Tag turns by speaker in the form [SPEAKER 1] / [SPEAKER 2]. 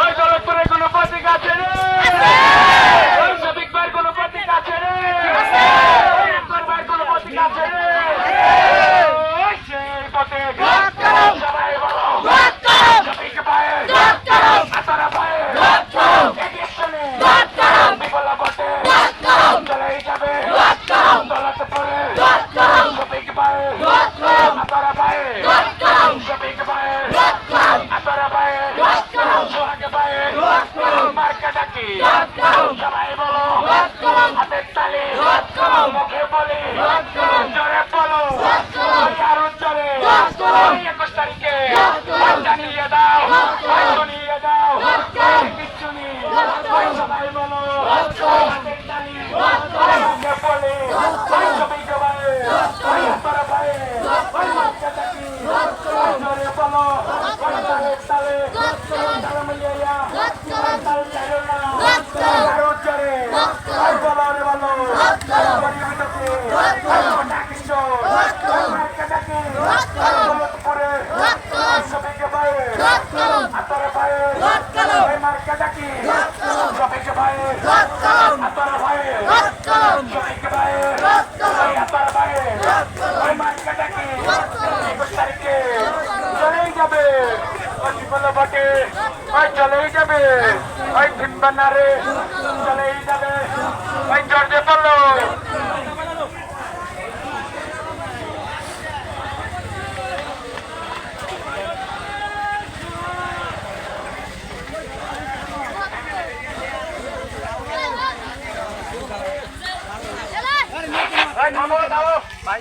[SPEAKER 1] ওই দৌলতপুরে কোনো প্রতীক আছে রে। ওই ভাইয়ের কোনো প্রতীক আছে রে। ওই আকবর ভাইয়ের কোনো প্রতীক আছে রে। সেই প্রতীক সবাই বলো। শফিক ভাইয়ের আতারা ভাইয়ের এগিয়ে বটে। চলেই যাবে। দৌলতপুরে শফিক ভাইয়ের আতারা ভাইয়ের শফিক ভাইয়ের আতারা ভাইয়ের সোহাগ ভাইয়ের ডাকি সবাই বলো হাতের তালি মুখে বলি জোরে বলো আরও চলে একুশ তারিখে জানিয়ে দাও শুনিয়ে দাও কিচ্ছু নেই সবাই বলো হাতের তালি মুখে বলি সবাই ডাকি জোরে বলো তালে তালে মিলিয়ে তাল চাইলো না আরও জোরে আর বলো রে বলো পরিবেশকে ডাকিছ মার্কা ডাকি দৌলতপুরে সবাইকে ভাই আতরে ভাই ওই মার্কা ডাকি সবাইকে ভাই আতরে ভাই সবাইকে ভাই ওই আতরে ভাই ওই মার্কা ডাকি একুশ তারিখে চলেই যাবে ওই বিপন্ন বটে ওই চলেই যাবে। ওই ভিম্বানারে চলেই যাবে ওই জর্জে পড়ল ভাই